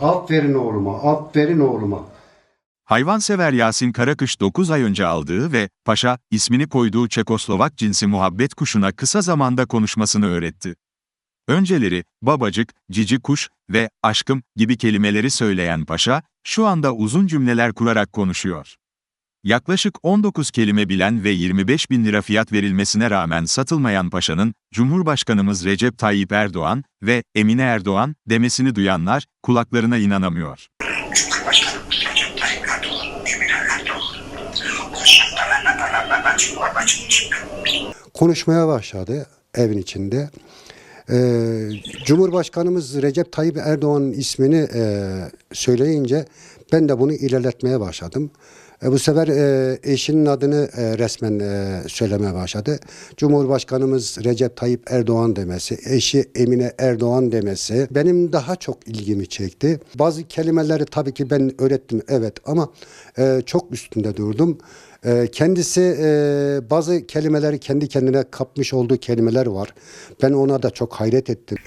Aferin oğluma, aferin oğluma. Hayvansever Yasin Karakış 9 ay önce aldığı ve Paşa ismini koyduğu Çekoslovak cinsi muhabbet kuşuna kısa zamanda konuşmasını öğretti. Önceleri babacık, cici kuş ve aşkım gibi kelimeleri söyleyen Paşa, şu anda uzun cümleler kurarak konuşuyor. Yaklaşık 19 kelime bilen ve 25 bin lira fiyat verilmesine rağmen satılmayan Paşa'nın, Cumhurbaşkanımız Recep Tayyip Erdoğan ve Emine Erdoğan demesini duyanlar kulaklarına inanamıyor. Cumhurbaşkanımız Recep Tayyip Erdoğan, Emine Erdoğan. Konuşmaya başladı evin içinde. Ee, Cumhurbaşkanımız Recep Tayyip Erdoğan'ın ismini e, söyleyince ben de bunu ilerletmeye başladım. E, bu sefer e, eşinin adını e, resmen e, söylemeye başladı. Cumhurbaşkanımız Recep Tayyip Erdoğan demesi, eşi Emine Erdoğan demesi benim daha çok ilgimi çekti. Bazı kelimeleri tabii ki ben öğrettim evet ama e, çok üstünde durdum. E, kendisi e, bazı kelimeleri kendi kendine kapmış olduğu kelimeler var. Ben ona da çok hayret ettim.